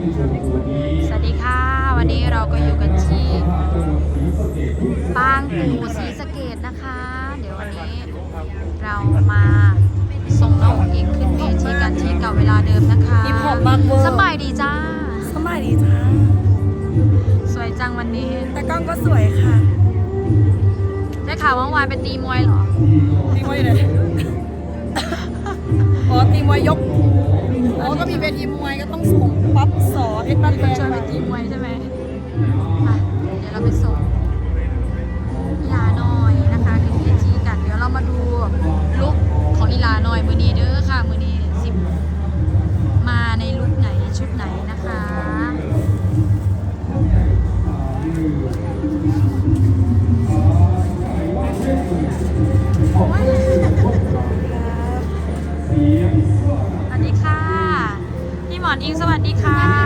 สวัสดีค่ะ วันนี้เราก็อยู่กันที่บางปูศรีสะเกดนะคะ เดี๋ยววันนี้เรามาส่งน้องอิงขึ้นเวทีกันที่เก่าเวลาเดิมนะคะฮิปฮอปมากเวอร์สบายดีจ้า สบายดีจ้า สวยจังวันนี้ แต่กล้องก็สวยค่ะ ได้ข่าวว่าวานเป็นตีมวยเหรอ ตีมวยอยู่ไหนอ๋อตีมวยยก อ๋อก็มีเวทีมวยก็ต้องส่งปั๊บสอเพชรบ้านแพชวนงไปตีมวยใช่ไหมอะเดี๋ยวเราไปส่งอีลาหน่อยนะคะขึ้นเวทีกัน เดี๋ยวเรามาดูลุคของอีลาหน่อยมือนี้เด้อ ยิงสวัสดีค่ะ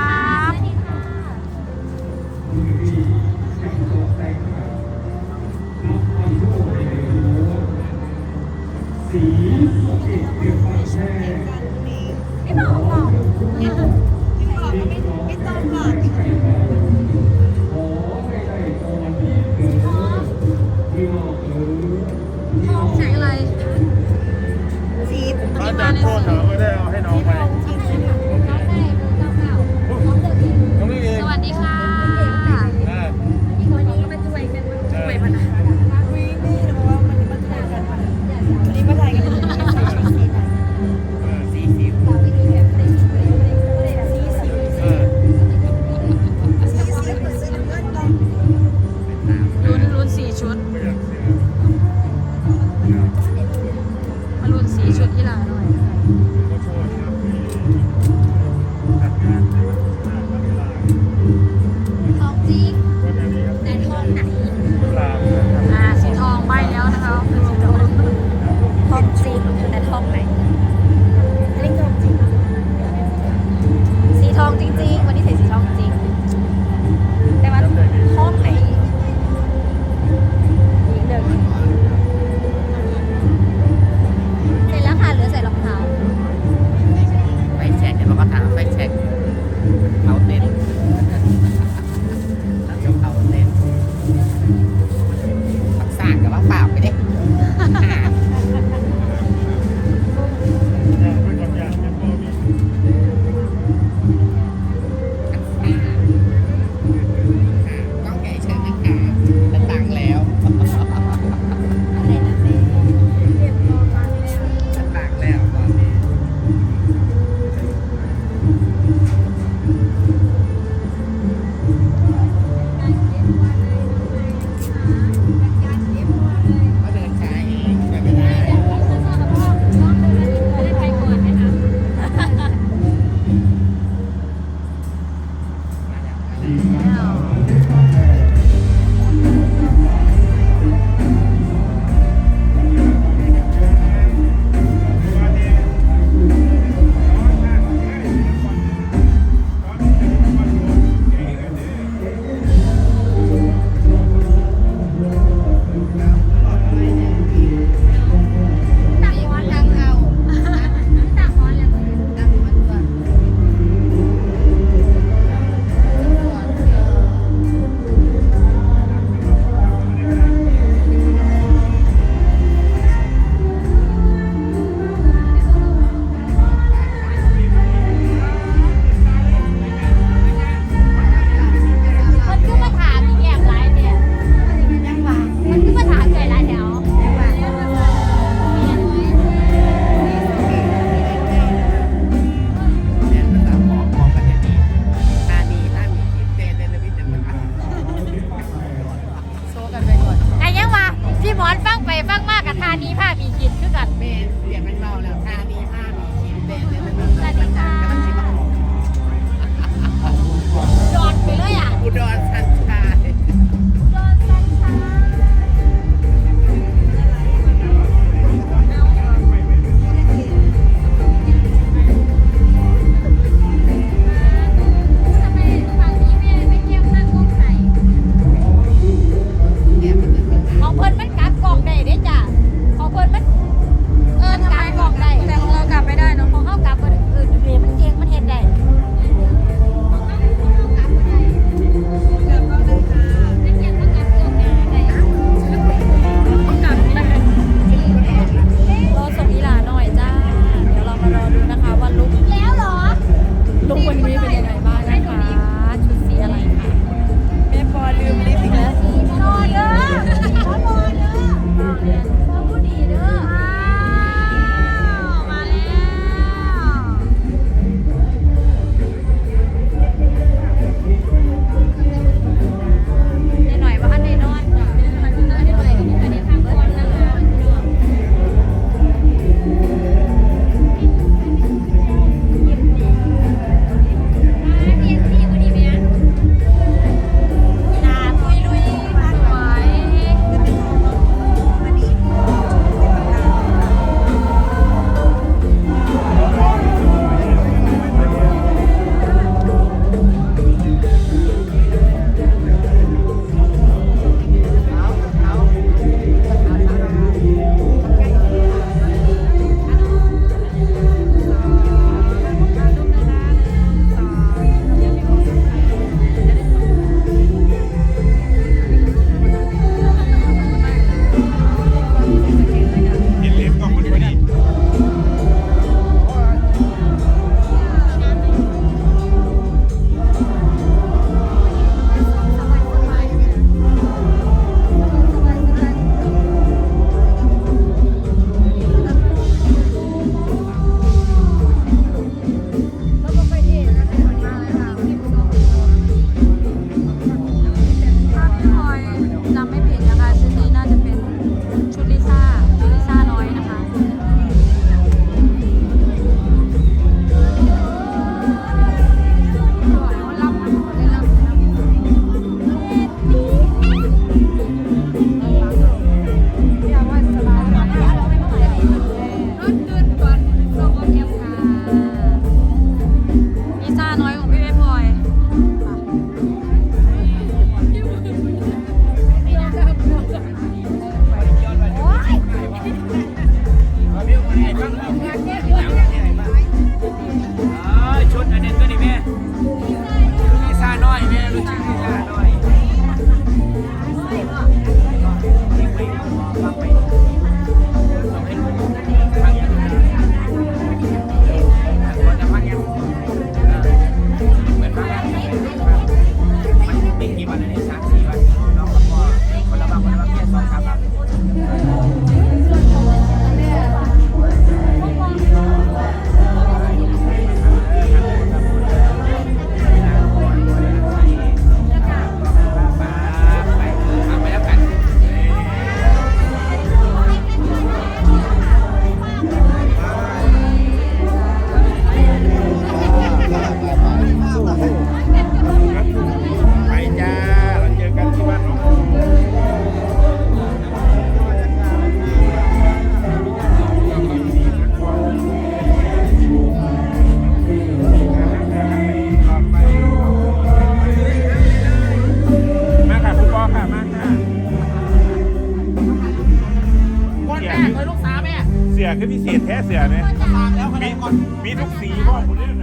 คือพิเศษแท้เสือไหมแล้วคนมีนี้ก่อนมีทุกสีพ่อคุณเนี่ย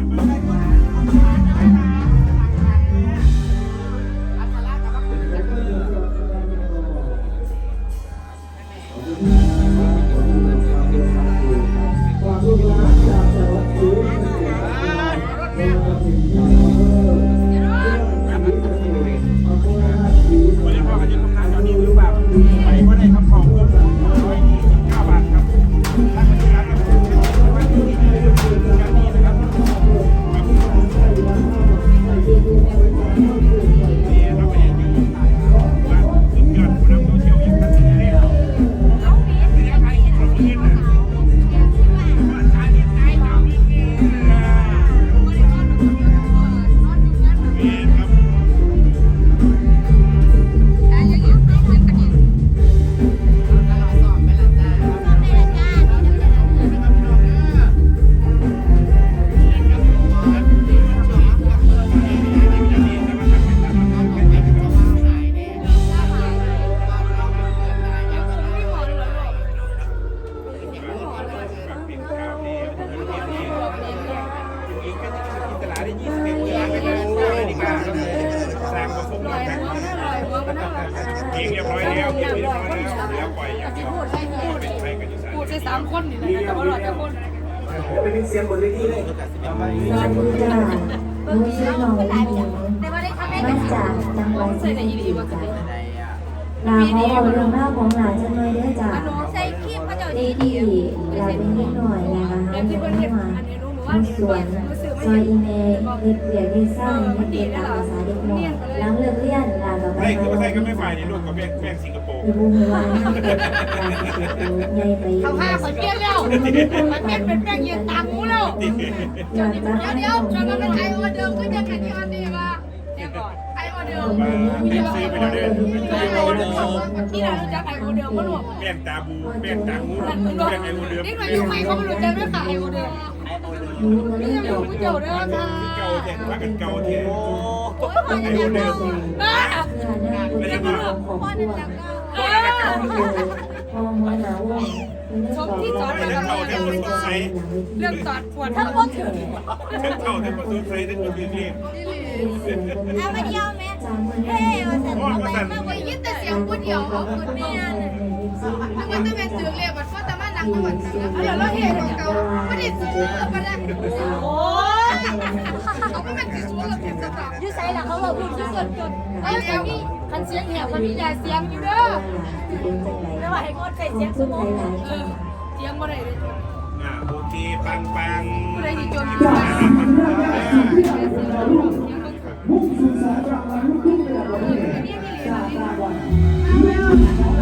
ปล่อยอย่างเดียวเป็นไปกันอยู่สามพูดใช่สามคนนี่แหละแต่ว่าหลอดจะคนเป็นเสียงบนเวทีเลยสวัสดีค่ะหนูชื่อน้องอิงอิงมาจากจังหวัดสุพรรณบุรีจ้ะลาเขอเอาเรื่องราวของหลานจังเลยเด้อจ้ะใส่ดีดีลาเป็นนิดหน่อยนะคะหาเงินไม่มาทำสวน ซอยอีเมลเฮ็ดเวียกเฮ็ดสร้าเฮ็ดเรียนตามภาษาเด็กน้อยหลังเลิกเรียนลากับไปใช่คือไม่ใช่ก็ไม่ฝ่ายนี่ลูกกับแม่แม่สิงคโปร์อยู่บุ้งวานลาสิบตัวใหญ่ไปเขาฆ่าคนเปลี่ยนแล้วมันเปลี่ยนเป็นแป้งเยืนตามงูแล้วเดี๋ยวเดี๋ยวจนมันเป็นไอโอเดิมก็ยังแค่ที่อันนี้มาเดี๋ยวก่อนไอโอเดิมไอโอเดิมที่เราจักไอโอเดิมก็หลวมแม่งตาบูแม่งตางูมันแม่ก็งไอ้งูเดือมนี่มันยุ่งไหมเขาไม่รู้จักด้วยค่ะไอโอเดิม หนูมาเล่นี่นยังดไม่อกรู้เจ้าด้วยค่ะเก่าแท้ว่ากันเก่าแท้โอ้ยพ่อจะยังไงบ้าเพื่อนั่งบนเตียงของครอบครัวเออพอหัวหนาวงชมที่จอดไม่แล้วได้ก็เก่าแท้คนสงสัยเรื่องตอดปวดทั้งหมดถึงทั้งเก่าแท้คนสงสัยทั้งคนเรียกเอามาเดียวแม่จำมันได้พ่อมาสั่นมากกว่ายินแต่เสียงพูดเดียวเอาคุณแม่มันจะเป็นสื่อเรียกว่าแต่มา นั่งเหมือนกันแล้วเดี๋ยวเราเห็นของเก่าไม่ได้ซื้อมาได้โอ้ยเขาไม่เป็นสื่อว่าเราเป็นสตาร์ยูไซล่ะเขาบอกพูดชื่อส่วนจนเอ้ยคันนี้คันเสียงเหี่ยวคันนี้ยาเสียงอยู่เด้อไม่ว่าให้คนใส่เสียงสมองเออเสียงบ่ได้เลยอ่าโอเคปังปังบ่ได้ดีจนมุ่งสู่สายรางวัลลูกทุ่งระดับประเทศจากรางวัล